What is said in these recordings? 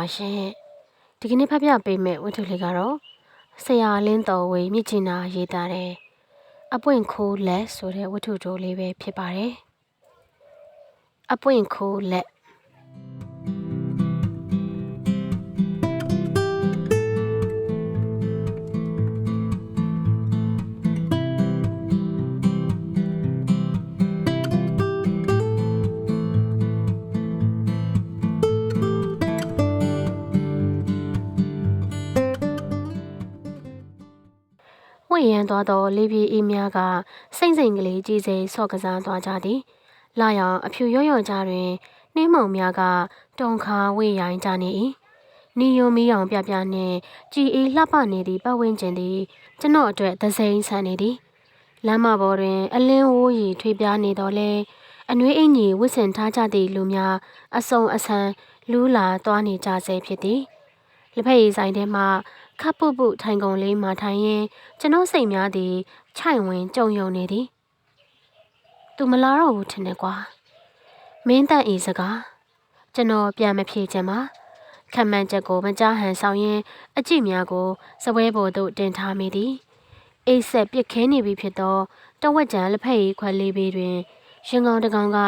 ပါရှင်ဒီကနေ့ဖတ်ပြပေးမယ့်ဝတ္ထုလေးကတော့ဆရာလင်းတော်ဝေမြင့်ချင်နာရေးသားတဲ့အပွင့်ခိုးလက်ဆိုတဲ့ဝတ္ထုတိုးလေးပဲဖြစ်ပါတယ်အပွင့်ခိုးလက် င့်ရန်သွားသောလေးပြေးအေးများကစိမ့်စိမ့်ကလေးကြီးစိဆော့ကစားသွားကြသည်လာရောင်အဖြူရော့ရော့ကြားတွင်နှင်းမုံများကတုံခါဝေးရိုင်းကြနေ၏နီယိုမီအောင်ပြပြနှင့်ကြည်အေးလှပနေသည့်ပတ်ဝန်းကျင်သည်ကျွန်တော်အတွက်သစိမ်းဆန်နေသည်လမ်းမပေါ်တွင် အလင်းဝိုးရီထွေပြားနေတော့လဲအနှွေးအင်ကြီးဝစ်ဆင်ထားကြသည့်လူများအစုံအဆန်လူးလာသွားနေကြဆဲဖြစ်သည်လက်ဖက်ရည်ဆိုင်ထဲမှ ခပ်ပုပုထိုင်ကုန်လေးမှထိုင်ရင်ကျွန်တော်စိတ်များသည်ခြိုက်ဝင်ကြုံယုံနေသည်သူမလာတော့ဘူးထင်တယ်ကွာမင်းတန့်ဤစကားကျွန်တော်ပြန်မဖြေချင်ပါခံမှန်ချက်ကိုမကြားဟန်ဆောင်ရင် အကြည့်များကိုစပွဲပေါ်သို့တင်ထားမိသည်အိတ်ဆက်ပြစ်ခဲနေပြီဖြစ်သောတဝက်ကြံလက်ဖက်ရည်ခွက်လေးပေတွင်ရင်ကောင်တကောင်က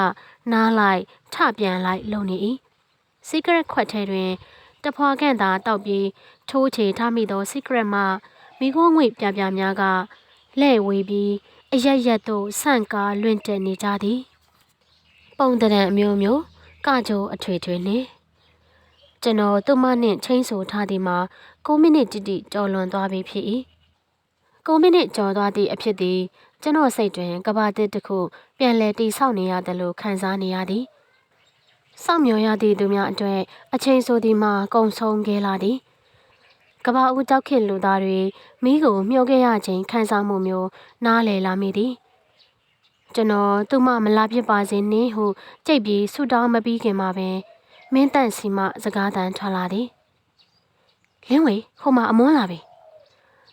နားလိုက်ထပြန်လိုက်လုံနေ၏စီကရက်ခွက်ထဲတွင် တဖွာခန့်သာတောက်ပြီးထိုးချေထားမိသော secret မှမိခိုးငွေပြပြများကလဲ့ဝေးပြီးအရက်ရက်သို့ဆန့်ကားလွင့်တက်နေကြသည် ပုံတရံအမျိုးမျိုးကကြိုအထွေထွေနှင့်ကျွန်တော်သူမနှင့်ချင်းဆိုထားသည်မှာ9မိနစ်တိတိကြော်လွန်သွားပြီဖြစ်၏9မိနစ်ကြော်သွားသည့်အဖြစ်သည်ကျွန်တော်စိတ်တွင်ကဘာတစ်တစ်ခုပြန်လည်တိဆောက်နေရတယ်လို့ခံစားနေရသည် စောင့်မျှော်ရသည့်သူများအတွက်အချိန်ဆိုသည်မှာကုံဆုံးခဲ့လာသည်ကဘာဦးကြောက်ခင်လူသားတွေမိကိုမျှော်ခဲ့ရခြင်းခံစားမှုမျိုးနားလည်လာမိသည်ကျွန်တော်သူ့မမလာဖြစ်ပါစေနင်းဟုကြိတ်ပြီးဆူတောင်းမပြီးခင်မှာပင်မင်းတန့်စီမှစကားတန်ထွက်လာသည်လင်းဝေဟိုမှာအမွန်းလာပြီ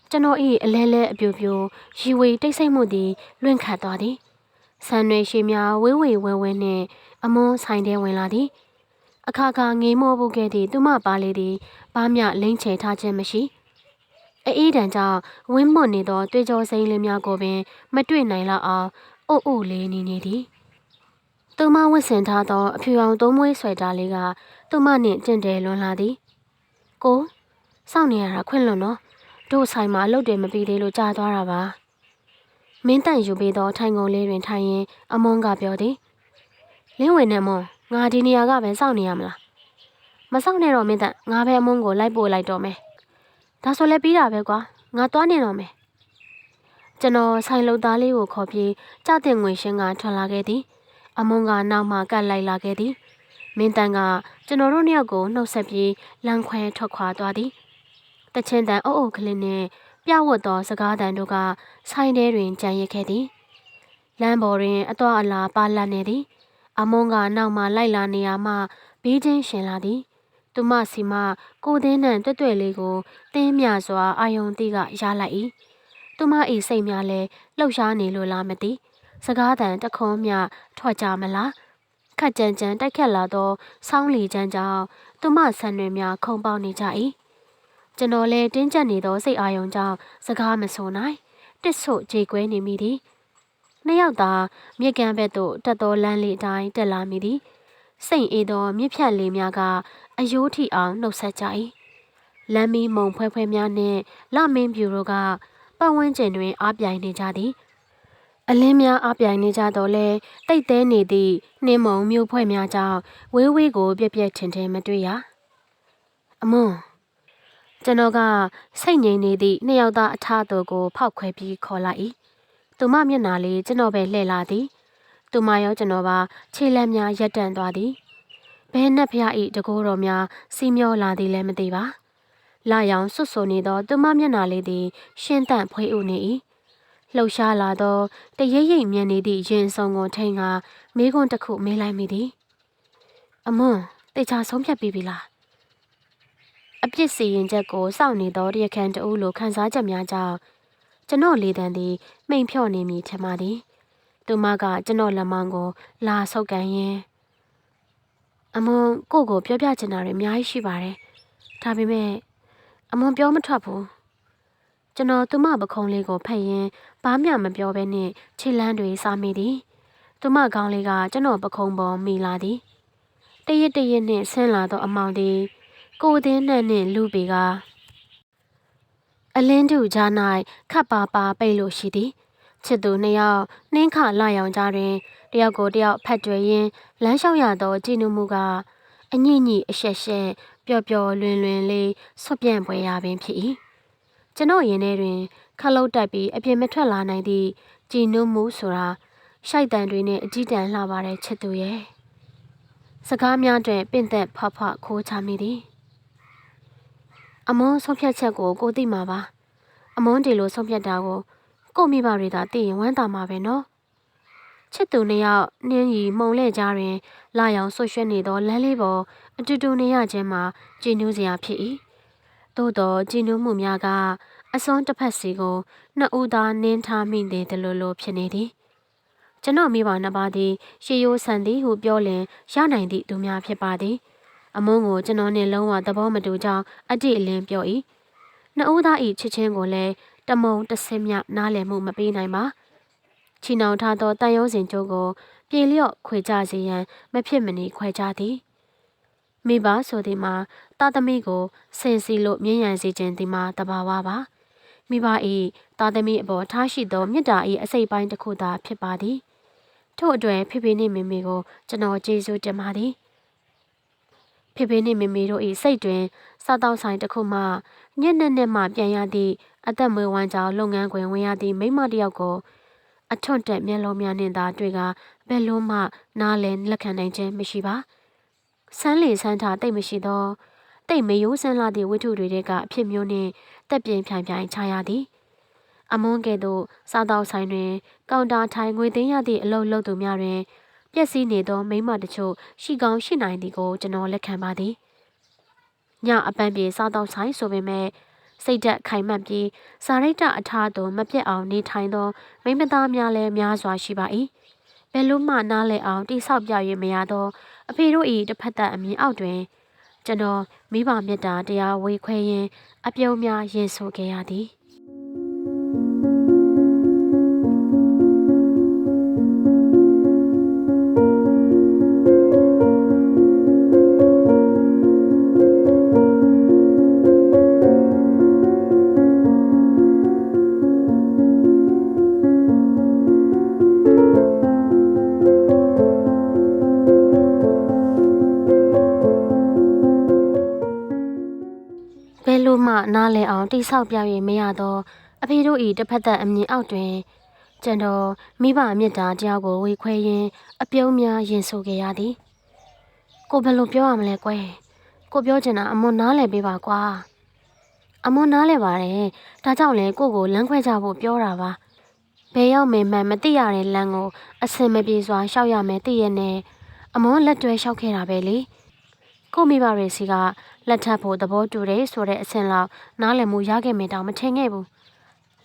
ကျွန်တော်၏အလဲလဲအပြိုပြိုရီဝေတိတ်ဆိတ်မှုသည်လွင့်ခတ်သွားသည်ဆန်တွေရှိများဝေးဝေးဝဲဝဲနှင့် အမွန်းဆိုင်ထဲဝင်လာသည်အခါခါငိမ်မောဖို့ခဲ့သည့်သူမပါလေးသည်ဘာမျှလိမ့်ချေထားခြင်းမရှိအေးတန်ကြောင့်ဝင်းမွတ်နေသောတွေ့ကြောစိမ့်လေးများကိုပင် မတွေ့နိုင်လောက်အောင်အုပ်အုပ်လေးနေနေသည်သူမဝတ်ဆင်ထားသောအဖြူရောင်သုံးမွေးဆွဲတာလေးကသူမနှင့်တင့်တယ်လွန်လာသည်ကိုစောင့်နေရတာခွင့်လွန်နော်တို့ဆိုင်မှာအလုပ်တွေမပြီးသေးလို့ကြာသွားတာပါမင်းတန့်ယူပေးသောထိုင်ကုန်လေးတွင်ထိုင်ရင်အမွန်းကပြောသည် လင်းဝင်နဲ့မွန်းငါဒီနေရာကပဲစောင့်နေရမလားမစောင့်နဲ့တော့မင်းတန့်ငါပဲအမွန်းကိုလိုက်ပို့လိုက်တော့မယ်ဒါဆိုလည်းပြီးတာပဲကွာငါသွားနေတော့မယ်ကျွန်တော်ဆိုင်လုတ်သားလေးကိုခေါ်ပြီးကြတဲ့ငွေရှင်းကထွက်လာခဲ့သည်အမုန်းကနောက်မှကတ်လိုက်လာခဲ့သည်မင်းတန်ကကျွန်တော်တို့နှစ်ယောက်ကိုနှုတ်ဆက်ပြီးလမ်းခွဲထွက်ခွာသွားသည်တချင်းတန်အုပ်အုပ်ကလေးနဲ့ပြဝတ်သောစကားတန်တို့ကဆိုင်ထဲတွင်ကြံရစ်ခဲ့သည်လမ်းပေါ်တွင်အသွာအလာပါလတ်နေသည် အမုန်းကနောက်မှလိုက်လာနေရမှဘေးချင်းရှင်လာသည်သူမစီမကိုသင်းနှံတွဲ့တွဲ့လေးကိုတင်းမြစွာအာယုံတိကရလိုက်၏သူမ၏စိတ်များလည်းလှုပ်ရှားနေလို့လားမသိစကားတန်တခုံးမြထွက်ကြမလားခက်ကြမ်းကြမ်းတိုက်ခတ်လာသောဆောင်းလီချမ်းကြောင့်သူမဆန်တွေများခုန်ပေါက်နေကြ၏ကျွန်တော်လည်းတင်းကျပ်နေသောစိတ်အာရုံကြောင့်စကားမဆိုနိုင်တစ်ဆို့ကြေကွဲနေမိသည် နှစ်ယောက်သာမြစ်ကမ်းဘက်သို့တက်သောလမ်းလေးအတိုင်းတက်လာမိသည်စိတ်အေးသောမြစ်ဖြတ်လေးများကအယိုးထီအောင်နှုတ်ဆက်ကြ၏လမ်းမီမုံဖွဲဖွဲများနှင့်လမင်းပြူတို့ကပတ်ဝန်းကျင်တွင်အားပြိုင်နေကြသည်အလင်းများအားပြိုင်နေကြတော့လဲတိတ်သေးနေသည့်နှင်းမုံမြို့ဖွဲ့များကြောင့်ဝေးဝေးကို ပြက်ပြက်ထင်ထင်မတွေ့ရအမွန်းကျွန်တော်ကစိတ်ငြိမ်နေသည့်နှစ်ယောက်သားအထားတို့ကိုဖောက်ခွဲပြီးခေါ်လိုက်၏ သူမမျက်နှာလေးကျွန်တော်ပဲလှည့်လာသည်သူမရောကျွန်တော်ပါခြေလက်များရက်တန့်သွားသည်ဘဲနှက်ဖျားဤတကိုးတော်များစီးမျောလာသည်လည်းမသိပါလာရောင်ဆွတ်ဆိုနေသောသူမမျက်နှာလေးသည် ရှင်းတန့်ဖွေးဥနေ၏လှုပ်ရှားလာသောတရိပ်ရိပ်မြင်နေသည့်ရင်ဆောင်ကိုထိန်ကမေးခွန်းတစ်ခုမေးလိုက်မိသည်အမွန်းတေချာဆုံးဖြတ်ပြီးပြီလားအပြစ်စီရင်ချက်ကိုစောင့်နေသောတရခန်တူလိုခန်းစားချက်များကြောင့် ကျွန်တော်လေတံသည်မိန်ဖြော့နေမိထင်ပါသည်သူမကကျွန်တော်လက်မောင်းကို လာဆုပ်ကန်ရင်းအမွန်ကိုကိုပြောပြချင်တာတွေအများကြီးရှိပါတယ်ဒါပေမဲ့အမွန်ပြောမထွက်ဘူးကျွန်တော်သူမပခုံးလေးကိုဖက်ရင်ဘာမှမပြောဘဲနဲ့ခြေလန်းတွေစားမိသည်သူမကောင်းလေးကကျွန်တော်ပခုံးပေါ်မိလာသည်တရစ်တရစ်နှင့်ဆင်းလာသောအမောင်သည်ကိုယ်သည်နှံ့နှင့်လူပေက အလင်းတူကြား၌ခပ်ပါပါပိတ်လို့ရှိသည်ချစ်သူနှစ်ယောက်နှင်းခလာရောင်ကြားတွင်တယောက်ကိုတယောက်ဖက်တွယ်ရင်းလမ်းလျှောက်ရသောကြည်နူးမှုကအညစ်ညစ်အရှက်ရှက်ပျော်ပျော်လွင်လွင်လေးဆွပြန့်ပွဲရာပင်ဖြစ်၏ကျွန်တော်ရင်ထဲတွင်ခလုတ်တိုက်ပြီးအပြင်မထွက်လာနိုင်သည့်ကြည်နူးမှုဆိုတာရှိုက်တန်တွေနဲ့အကြီးတန်းလှပါတဲ့ချစ်သူရဲ့စကားများတွင်ပင့်သက်ဖဖခိုးချမိသည် အမွန်ဆုံးဖြတ်ချက်ကိုကိုသိမှာပါအမွန်ဒီလိုဆုံးဖြတ်တာကိုကိုမိဘတွေသာသိရင်ဝမ်းသာမှာပဲနော်ချစ်သူနှစ်ယောက်နှင်းရီမှုံလဲကြားတွင်လာရောင်ဆွရွှဲနေသောလမ်းလေးပေါ်အတူတူနေရခြင်းမှာကြည်နူးစရာဖြစ်၏သို့သောကြည်နူးမှုများကအစွန်းတစ်ဖက်စီကိုနှစ်ဦးသားနင်းထားမိနေတယ်လို့လို့ဖြစ်နေသည်ကျွန်တော်မိဘနှစ်ပါးသည်ရှေးရိုးဆန်သည်ဟုပြောလင်ရနိုင်သည့်သူများဖြစ်ပါသည် အမုန်းကိုကျွန်တော်နှင့်လုံးဝသဘောမတူကြောင်းအတိအလင်းပြော၏နှစ်ဦးသား၏ချစ်ချင်းကိုလည်းတမုံတဆင်းမြနားလည်မှုမပေးနိုင်ပါချီနှောင်ထားသောတန်ရုံးစင်ကျိုးကိုပြေလျော့ခွေကြစေရန်မဖြစ်မနေခွဲကြသည်မိဘဆိုသည်မှာတာသမီကိုဆင်စီလို့မြင်းရန်စေခြင်းဒီမှာတဘာဝပါမိဘ၏တာသမီအပေါ်ထားရှိသောမေတ္တာ၏အစိတ်ပိုင်းတစ်ခုသာဖြစ်ပါသည်ထို့အတွက်ဖေဖေနှင့်မေမေကိုကျွန်တော်ကျေးဇူးတင်ပါသည် ဖေဖေနှင့်မေမေတို့၏စိတ်တွင်စားတောက်ဆိုင်တစ်ခုမှညက်နဲ့နဲ့မှပြန်ရသည့်အသက်မွေးဝမ်းကြောင်းလုပ်ငန်းခွင်ဝင်ရသည့်မိမတယောက်ကိုအထွတ်တက်မျက်လုံးများနှင့်သာတွေ့ကဘယ်လိုမှနားလည်လက်ခံနိုင်ခြင်းမရှိပါဆန်းလေဆန်းထားတိတ်မရှိသောတိတ်မယိုးဆန်းလာသည့်ဝိထုတွေကအဖြစ်မျိုးနှင့်တက်ပြင်းဖြိုင်ဖြိုင်ချရသည်အမွန်းကဲ့သို့စားတောက်ဆိုင်တွင်ကောင်တာထိုင်ငွေသိမ်းရသည့်အလုပ်လုပ်သူများတွင် ပျက်စီးနေသောမိမတချို့ရှိကောင်းရှိနိုင်သည်ကိုကျွန်တော်လက်ခံပါသည်ညအပန်းပြေစားတောက်ဆိုင်ဆိုပေမဲ့စိတ်သက်ခိုင်မှတ်ပြီးစာရိတ္တအထားသို့မပြတ်အောင်နေထိုင်သောမိမသားများလည်းများစွာရှိပါ၏ဘယ်လို့မှနားလည်အောင်တိဆောက်ပြ၍မရသော အဖေတို့၏တစ်ဖက်သက်အမြင်အောက်တွင်ကျွန်တော်မိဘမြတ်တာတရားဝေခွဲရင်းအပြုံးများရင်ဆိုခဲ့ရသည် နားလည်အောင်တိဆောက်ပြ၍မရသော အဖေတို့၏တစ်ဖက်သက်အမြင်အောက်တွင်ကျွန်တော်မိဘမြတ်တာတရားကိုဝေခွဲရင်းအပြုံးများရင်ဆိုခဲ့ရသည်ကိုဘယ်လိုပြောရမလဲကွယ်ကိုပြောချင်တာအမွန်နားလည်ပေးပါကွာအမွန်နားလည်ပါတယ်ဒါကြောင့်လေကိုကိုလမ်းခွဲကြဖို့ပြောတာပါဘယ်ရောက်မယ်မှန်မသိရတဲ့လမ်းကိုအစင်မပြေစွာရှောက်ရမယ်သိရနဲ့အမွန်လက်တွဲလျှောက်ခဲ့တာပဲလေကိုမိဘတွေစီက လက်ထပ်ဖို့သဘောတူတယ်ဆိုတဲ့အဆင့်လောက်နားလည်မှုရခဲ့မယ်တောင်မထင်ခဲ့ဘူး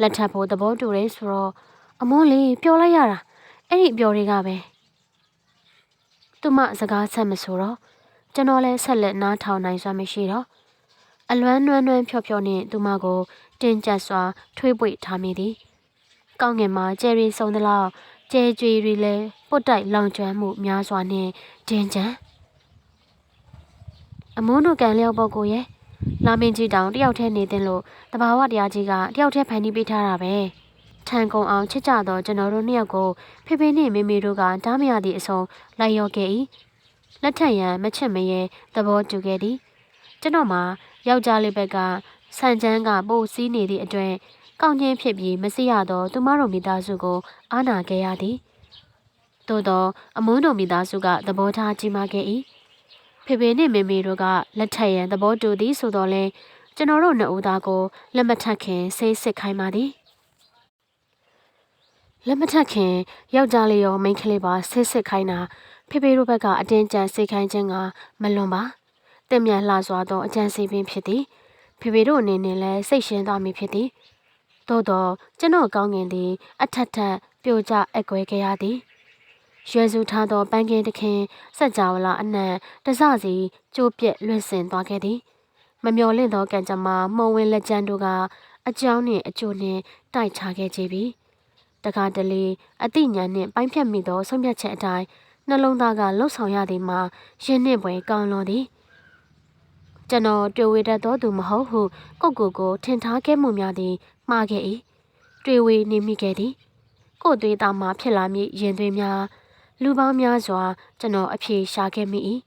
လက်ထပ်ဖို့သဘောတူတယ်ဆိုတော့အမွန်လေးပြောလိုက်ရတာအဲ့ဒီပြောတွေကပဲသူမစကားဆက်မဆိုတော့ကျွန်တော်လည်းဆက်လက်နားထောင်နိုင်စွမ်းမရှိတော့အလွမ်းနွမ်းနွမ်းဖြော့ဖြော့နဲ့သူမကိုတင်းကျပ်စွာထွေးပွေထားမိသည်ကောင်းငင်မှာကျယ်ရီစုံသလောက်ကျဲကြွေရီလဲပုတ်တိုက်လောင်ကျွမ်းမှုများစွာနဲ့တင်းချမ်း အမုန်းတို့ကန်လျောက်ပုတ်ကိုရဲ့လာမင်းကြီးတောင်တယောက်တည်းနေတဲ့လို့တဘာဝတရားကြီးကတယောက်တည်းဖန်တီးပေးထားတာပဲထန်ကုန်အောင်ချစ်ကြတော့ကျွန်တော်တို့နှစ်ယောက်ကိုဖေဖေနဲ့မေမေတို့ကတားမရသည့်အဆုံးလိုက်ရောခဲ့၏လက်ထက်ရန်မချစ်မရဲသဘောတူခဲ့သည်ကျွန်တော်မှာယောက်ျားလေးဘက်ကဆန်ချမ်းကပို့စည်းနေသည့်အတွက်ကောင်းချင်းဖြစ်ပြီးမစိရသောသူမတို့မိသားစုကိုအာနာခဲ့ရသည်သို့သောအမုန်းတော်မိသားစုကသဘောထားကြီးမားခဲ့၏ ဖေဖေနှင့်မေမေတို့ကလက်ထက်ရန်သဘောတူသည်ဆိုတော့လဲကျွန်တော်တို့နှစ်ဦးသားကိုလက်မထက်ခင်ဆေးစစ်ခိုင်းပါသည်လက်မထက်ခင်ယောက်ျားလေးရောမိန်းကလေးပါဆေးစစ်ခိုင်းတာဖေဖေတို့ဘက်ကအတင်းကြပ်စိတ်ခိုင်းခြင်းကမလွန်ပါတင့်မြန်လှစွာသောအကြံစီပင်ဖြစ်သည်ဖေဖေတို့အနေနဲ့လည်းစိတ်ရှင်းသွားမည်ဖြစ်သည်သို့တော့ကျွန်တော်ကောင်းငင်သည် အထက်ထက်ပြိုကျအကွဲခဲ့ရသည် ရွယ်စုထားသောပန်းကင်းတခင်စက်ကြောလာအနှံ့တစစီကျိုးပြက်လွင့်စင်သွားခဲ့သည်မမျော်လင့်သောကံကြမ္မာမှုံဝင်လက်ကျန်းတို့ကအကြောင်းနှင့်အကျိုးနှင့်တိုက်ချခဲ့ကြပြီတခါတလေအတိညာနှင့်ပိုင်းဖြတ်မိသောဆုံးဖြတ်ချက်အတိုင်းနှလုံးသားကလှုပ်ဆောင်ရသည်မှာရင်းနှင့်ပွဲကောင်းလွန်သည်ကျွန်တော်တွေ့ဝေတတ်သောသူမဟုတ်ဟုကိုကိုကိုထင်ထားခဲ့မှုများသည်မှားခဲ့၏တွေ့ဝေနေမိခဲ့သည်ကို့သွေးသားမှဖြစ်လာမည့်ရင်သွေးများ လူပေါင်းများစွာကျွန်တော်အဖြေရှာခဲ့မိ၏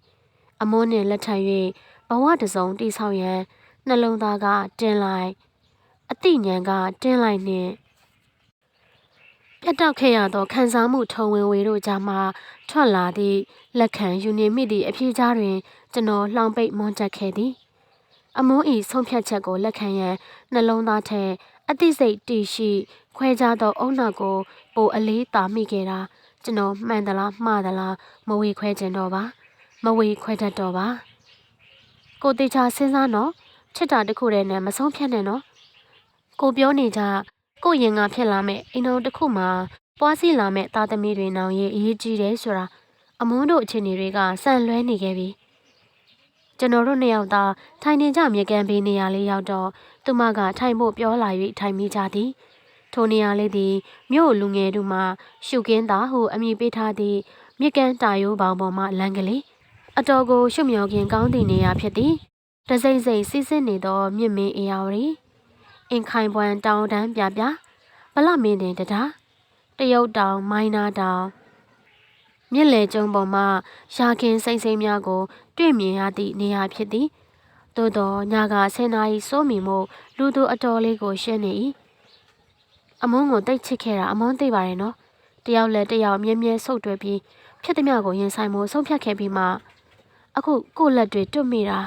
အမုန်းနှင့်လက်ထပ်၍ဘဝတစ်စုံတိဆောက်ရန်နှလုံးသားကတင်းလိုက်အတိညာဏ်ကတင်းလိုက်နှင့်ပြတ်တောက်ခဲ့ရသောခံစားမှုထုံဝင်ဝေတို့ကြားမှထွက်လာသည့်လက်ခံယူနေမိသည့်အဖြေကြားတွင်ကျွန်တော်လှောင်ပိတ်မွန်းတက်ခဲ့သည်အမုန်းဤဆုံးဖြတ်ချက်ကိုလက်ခံရန်နှလုံးသားထက်အသိစိတ်တည်ရှိ ခွဲခြားသောအုံနောက်ကိုပိုအလေးတာမိခဲ့တာ ကျွန်တော်မှန်သလားမှားသလားမဝေခွဲခြင်းတော့ပါမဝေခွဲတတ်တော့ပါကိုတေချာစဉ်းစားနော်ချစ်တာတခုတည်းနဲ့မဆုံးဖြတ်နဲ့နော်ကိုပြောနေကြကိုရင်ကဖြစ်လာမဲ့အိမ်တော်တစ်ခုမှာပွားစီလာမဲ့သားသမီးတွေနောင်ရေးအရေးကြီးတယ်ဆိုတာအမုန်းတို့အခြေအနေတွေကဆန်လွဲနေခဲ့ပြီကျွန်တော်တို့နှစ်ယောက်သာထိုင်နေကြမြေကန်ဘေးနေရာလေးရောက်တော့သူမကထိုင်ဖို့ပြောလာ၍ထိုင်မိကြသည် ထိုနေရာလေးသည်မြို့လူငယ်တို့မှရှုကင်းသားဟုအမည်ပေးထားသည့်မြေကန်တာယိုးပေါင်ပေါ်မှလမ်းကလေးအတော်ကိုရှုမြော်ခင်ကောင်းသည့်နေရာဖြစ်သည်တစိမ့်စိမ့်စီးဆင်းနေသောမြင့်မင်းအေယာဝရီအင်ခိုင်ပွမ်တောင်တန်းပြပြဗလမင်းတင်တတာတရုတ်တောင်မိုင်းနာတောင်မြစ်လေကျုံပေါ်မှရာခင်စိမ့်စိမ့်များကို တွေ့မြင်ရသည့်နေရာဖြစ်သည်သို့သောညကဆယ်နာရီစိုးမီမှုလူသူအတော်လေးကိုရှင်းနေ၏ အမုန်းကိုတိတ်ချစ်ခဲ့တာအမုန်းသိပါတယ်နော်တယောက်လည်းတယောက်မြဲမြဲဆုပ်တွဲပြီးဖြစ်သည်များကိုရင်ဆိုင်မှုဆုံးဖြတ်ခဲ့ပြီးမှအခုကို့လက်တွေတွတ်မိတာ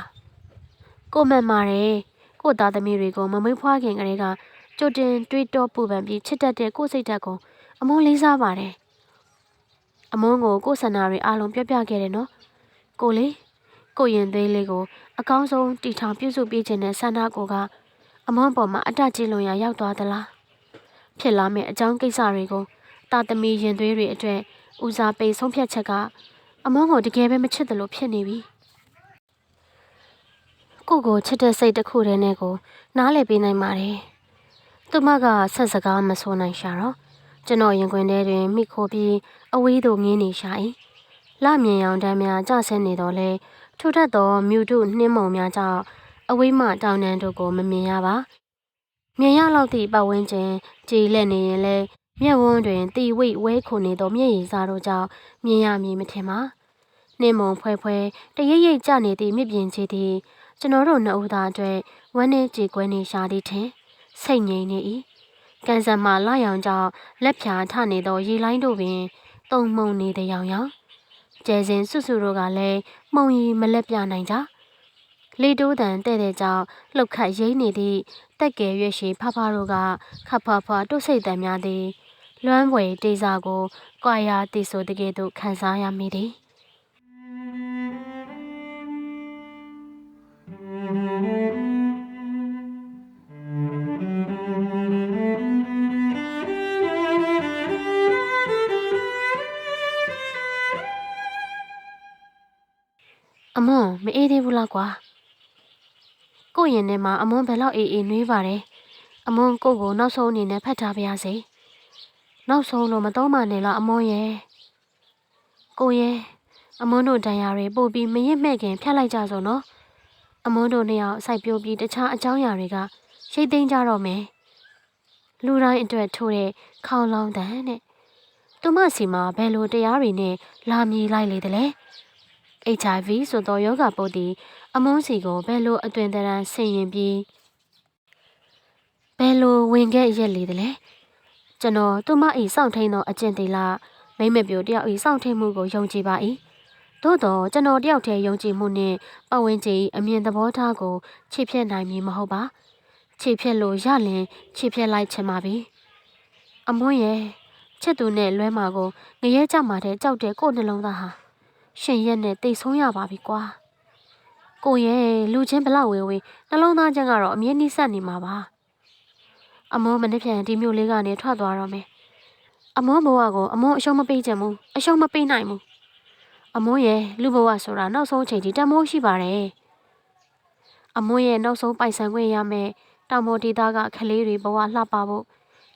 ကိုမှန်ပါတယ်ကို့သားသမီးတွေကိုမမွေးဖွားခင်ကလေးကကြိုတင်တွေးတောပူပန်ပြီးချစ်တတ်တဲ့ကို့စိတ်ဓာတ်ကိုအမုန်းလေးစားပါတယ်အမုန်းကိုကို့ဆန္ဒတွေအားလုံးပြောပြခဲ့တယ်နော်ကိုလေးကိုရင်သေးလေးကိုအကောင်းဆုံးတီထောင်ပြုစုပေးခြင်းနဲ့ဆန္ဒကိုကအမွန်းပေါ်မှာအတကြီးလွန်ရာရောက်သွားသလား ဖြစ်လာမယ့်အကြောင်းကိစ္စတွေကိုတာသမီရင်သွေးတွေအတွက်ဦးစားပေးဆုံးဖြတ်ချက်ကအမုန်းကိုတကယ်ပဲမချစ်တယ်လို့ဖြစ်နေပြီကိုကိုချစ်တဲ့စိတ်တစ်ခုတည်းနဲ့ကိုနားလည်ပေးနိုင်ပါတယ်သူမကဆက်စကားမဆိုနိုင်ရှာတော့ကျွန်တော်ရင်ခွင်ထဲတွင်မိခိုပြီးအဝေးသို့ငင်းနေရှာ၏လမြင်ရောင်တန်းများကြဆင်းနေတော့လဲထူထပ်သောမြူတုနှင်းမုံများကြောင့်အဝေးမှတောင်တန်းတို့ကိုမမြင်ရပါ မြင်ရလောက်သည့်ပတ်ဝန်းကျင်ကြည်လက်နေရင်လဲမျက်ဝန်းတွင်တီဝိတ်ဝဲခုနေသောမျက်ရည်စားတို့ကြောင့်မြင်ရမည်မထင်ပါနှင်းမုံဖွဲဖွဲတရိပ်ရိပ်ကျနေသည့်မြစ်ပြင်ကြီးသည်ကျွန်တော်တို့နှစ်ဦးသားအတွက်ဝမ်းနေကြေကွဲနေရှာသည်ထင်စိတ်ငြိမ်နေ၏ကန်ဆန်မှလာရောင်ကြောင့်လက်ဖြာထနေသောရေလိုင်းတို့ပင်တုံမှုန်နေတဲ့ရောင်ရောင်ကျဲစင်စွစွတို့ကလည်းမှုံရီမလက်ပြနိုင်ကြလေတိုးတန်တဲ့တဲ့ကြောင့်လှုပ်ခတ်ရိမ့်နေသည့် တက်ကယ်ရွှေရှိဖဖတို့ကခဖဖတုတ်ဆိတ်တံများသည် လွမ်းပွေတေးစာကိုကြွာရာတီဆိုတကယ်သို့ခံစားရမိသည်အမွန်မအေးသေးဘူးလားကွာ ကို့ရင်ထဲမှာအမွန်ဘယ်လောက်အေးအေးနှွေးပါတယ်အမွန်ကို့ကိုနောက်ဆုံးအနေနဲ့ဖတ်ထားပါရစေနောက်ဆုံးလို့မတော့မှနဲ့လားအမွန်ရဲ့ကိုရဲ့အမွန်တို့တန်ရာတွေပို့ပြီးမရစ်မဲ့ခင်ဖျက်လိုက်ကြစို့နော်အမွန်တို့နှစ်ယောက်စိုက်ပျိုးပြီးတခြားအကြောင်းအရာတွေကရှိတ်သိမ်းကြတော့မယ်လူတိုင်းအတွက်ထိုးတဲ့ခေါင်းလောင်းတန်တဲ့သူမစီမှာဘယ်လိုတရားတွေနဲ့လာမြည်လိုက်လေတလဲ HIV ဆိုသောယောဂပုတ်သည် အမုန်းစီကိုဘယ်လိုအသွင်သဏ္ဍာန်ဆင်ရင်ပြီးဘယ်လိုဝင်ခဲ့ရက်လေတလဲကျွန်တော်သူမ၏စောင့်ထိန်သောအကျင့်တေလားမိမ့်မပြိုတယောက်၏စောင့်ထိန်မှုကိုယုံကြည်ပါ၏သို့တော့ကျွန်တော်တယောက်တည်းယုံကြည်မှုနှင့်ပတ်ဝန်းကျင်၏အမြင်သဘောထားကိုခြေဖြတ်နိုင်မည်မဟုတ်ပါခြေဖြတ်လို့ရလင်ခြေဖြတ်လိုက်ချင်ပါပြီအမွန်းရဲ့ချစ်သူနဲ့လွဲမှာကိုငရဲကြမှာတဲ့ကြောက်တဲ့ကိုယ်နှလုံးသားဟာရှင်ရက်နဲ့တိတ်ဆုံးရပါပြီကွာ ကိုရဲ့လူချင်းဘလောက်ဝေဝေးနှလုံးသားချင်းကတော့အမြဲနှိစက်နေမှာပါအမောမနေ့ပြန်ဒီမျိုးလေးကနေထွက်သွားတော့မယ်အမောဘဝကိုအမောအရှုံးမပေးချင်ဘူးအရှုံးမပေးနိုင်ဘူးအမောရဲ့လူဘဝဆိုတာနောက်ဆုံးအချိန်ထိတမိုးရှိပါတယ်အမွှရဲ့နောက်ဆုံးပိုင်ဆိုင်ခွင့်ရမယ်တောင်ပေါ်ဒေသကခလေးတွေဘဝလှပဖို့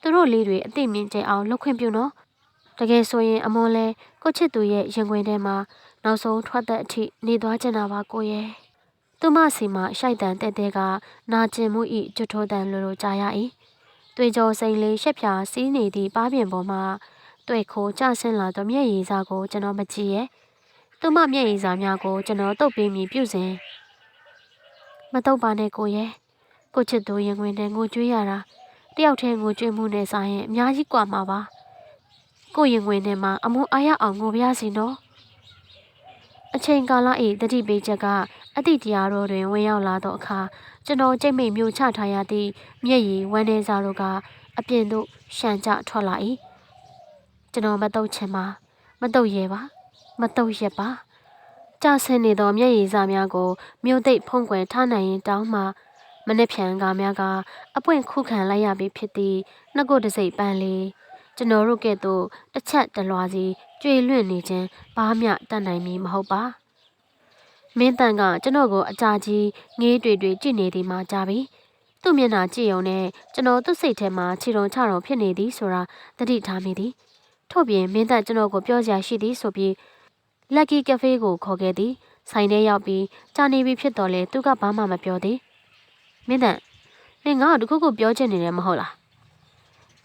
သူတို့လေးတွေအသိမြင်ကျအောင်လုပ်ခွင့်ပြုနော်တကယ်ဆိုရင်အမွန်လဲကိုချစ်သူရဲ့ရင်ခွင်ထဲမှာနောက်ဆုံးထွက်သက်အထိနေသွားကြတာပါကိုရဲ့ သူမစီမှာရှိုက်တန်တဲ့တဲ့ကနာကျင်မှုဤကျွတ်ထိုးတန်လိုလိုကြားရ၏တွေ့ကြောစိန်လေးရှက်ဖြာစီးနေသည့်ပါးပြင်ပေါ်မှာတွေ့ခိုးကြဆင်းလာသောမျက်ရည်စာကိုကျွန်တော်မကြည့်ရဲ့သူမမျက်ရည်စာများကိုကျွန်တော်တုတ်ပေးမိပြုစဉ်မတုတ်ပါနဲ့ကိုရဲ့ကိုချစ်သူရင်ခွင်ထဲငိုကြွေးရတာတယောက်တည်းငိုကြွေးမှုနဲ့ဆိုင်ရင်အများကြီးกว่าမှာပါကိုရင်ခွင်ထဲမှာအမုန်းအားရအောင်ငိုပြရစီနော် အချိန်ကာလ၏တတိပေးချက်ကအတိတရားတော်တွင်ဝင်ရောက်လာသောအခါကျွန်တော်ကြိတ်မိတ်မျိုးချထားရသည့်မျက်ရည်ဝမ်းနေစားတို့ကအပြင်သို့ရှန်ကြထွက်လာ၏ကျွန်တော်မတုတ်ချင်ပါမတုတ်ရဲပါမတုတ်ရက်ပါကြဆင်းနေသောမျက်ရည်စာများကိုမြို့သိပ်ဖုံးကွယ်ထားနိုင်ရင်တောင်းမှမနှက်ဖြန်ကားများကအပွင့်ခုခံလိုက်ရပြီဖြစ်သည့်နှုတ်ကိုယ်တစိမ့်ပန်းလေးကျွန်တော်တို့ကဲ့သို့တစ်ချက်တလွာစီ ကြွေလွင့်နေခြင်းဘာမျှတတ်နိုင်မည်မဟုတ်ပါမင်းတန်ကကျွန်တော်ကိုအကြာကြီးငေးတွေတွေကြည့်နေသည်မှကြားပြီသူ့မျက်နှာကြည့်ုံနဲ့ကျွန်တော်သူ့စိတ်ထဲမှာခြေတုံချတုံဖြစ်နေသည်ဆိုတာသတိထားမိသည်ထို့ပြင်မင်းတန်ကျွန်တော်ကိုပြောစရာရှိသည်ဆိုပြီးလက်ကီကဖေးကိုခေါ်ခဲ့သည်ဆိုင်ထဲရောက်ပြီးကြာနေပြီဖြစ်တော်လဲသူကဘာမှမပြောသေးမင်းတန်နင်ငါ့ကိုတခုခုပြောချင်နေတယ်မဟုတ်လား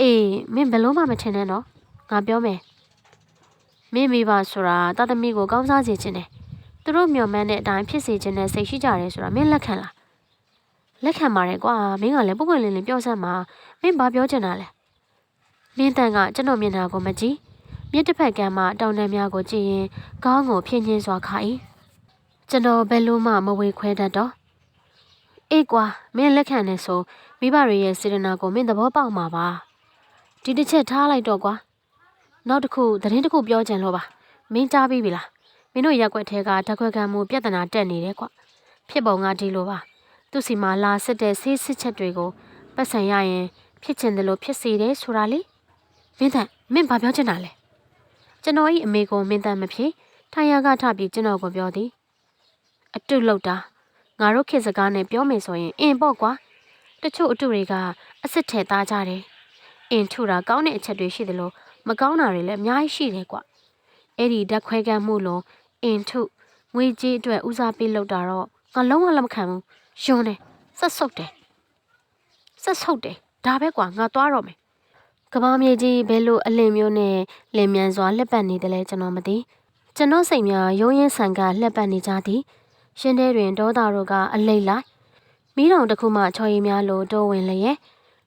အေးမင်းဘယ်လို့မှမထင်နဲ့နော်ငါပြောမယ် မင်းမိဘဆိုတာတာသမီကိုကောင်းစားစေခြင်းနဲ့သူတို့မျှော်မှန်းတဲ့အတိုင်းဖြစ်စေခြင်းနဲ့စိတ်ရှိကြတယ်ဆိုတာမင်းလက်ခံလားလက်ခံပါတယ်ကွာမင်းကလည်းပုပ်ပွင့်လင်းလင်းပြောစမ်းပါမင်းဘာပြောချင်တာလဲမင်းတန်ကကျွန်တော်မျက်နှာကိုမကြည့်မြစ်တစ်ဖက်ကမ်းမှာတောင်တန်းများကိုကြည့်ရင်ခေါင်းကိုဖြင်းချင်းစွာခါ၏ကျွန်တော်ဘယ်လို့မှမဝေခွဲတတ်တော့အေးကွာမင်းလက်ခံနေဆိုမိဘတွေရဲ့စေတနာကိုမင်းသဘောပေါက်မှာပါဒီတစ်ချက်ထားလိုက်တော့ကွာ နောက်တစ်ခုသတင်းတစ်ခုပြောချင်လို့ပါမင်းကြားပြီးပြီလားမင်းတို့ရက်ွက်ထဲကဓာတ်ခွဲကမ်းမှုပြဿနာတက်နေတယ်ကွဖြစ်ပုံကဒီလိုပါသူစီမှာလာစစ်တဲ့ဆေးစစ်ချက်တွေကိုပတ်စံရရင်ဖြစ်ချင်တယ်လို့ဖြစ်စေတယ်ဆိုတာလေမင်းတန်မင်းဘာပြောချင်တာလဲကျွန်တော်ဤအမေကိုမင်းတန်မဖြစ်ထိုင်ရကထပြီးကျွန်တော်ကိုပြောသည်အတုလောက်တာငါတို့ခေတ်စကားနဲ့ပြောမယ်ဆိုရင်အင်ပေါ့ကွာတချို့အတုတွေကအစ်စ်ထဲသားကြတယ်အင်ထူတာကောင်းတဲ့အချက်တွေရှိတယ်လို့ မကောင်းတာတွေလည်းအများကြီးရှိတယ်ကွာအဲ့ဒီဓာတ်ခွဲကမ်းမှုလုံးအင်ထုငွေကြေးအတွက်ဦးစားပေးလုပ်တာတော့ငါလုံးဝလက်မခံဘူးယွန်းတယ်ဆက်ဆုပ်တယ်ဆက်ဆုပ်တယ်ဒါပဲကွာငါသွားတော့မယ်ကဘာမြေကြီးဘယ်လိုအလင်မျိုးနဲ့လင်မြန်စွာလှက်ပတ်နေတယ်လဲကျွန်တော်မသိကျွန်တော်စိတ်များရုံးရင်ဆန်ကလှက်ပတ်နေကြသည်ရှင်ထဲတွင်ဒေါသတို့ကအလိတ်လိုက်မိတော်တစ်ခုမှချော်ရည်များလိုတိုးဝင်လျက်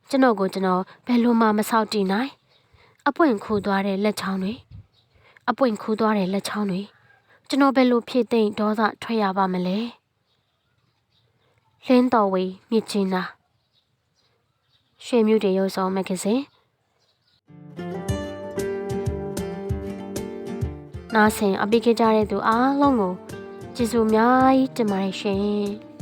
ကျွန်တော်ကိုကျွန်တော်ဘယ်လိုမှမဆောက်တည်နိုင် အပွင့်ခူသွားတဲ့လက်ချောင်းတွေအပွင့်ခူသွားတဲ့လက်ချောင်းတွေကျွန်တော်ဘယ်လိုဖြည့်သိမ့်ဒေါသထွက်ရပါမလဲလင်းတော်ဝေးမြစ်ချင်းနာရွှေမြူတွေရုပ်ဆောင်မဂ္ဂဇင်းနားဆင်အပိကေကြတဲ့သူအားလုံးကိုကျေးဇူးအများကြီးတင်ပါတယ်ရှင်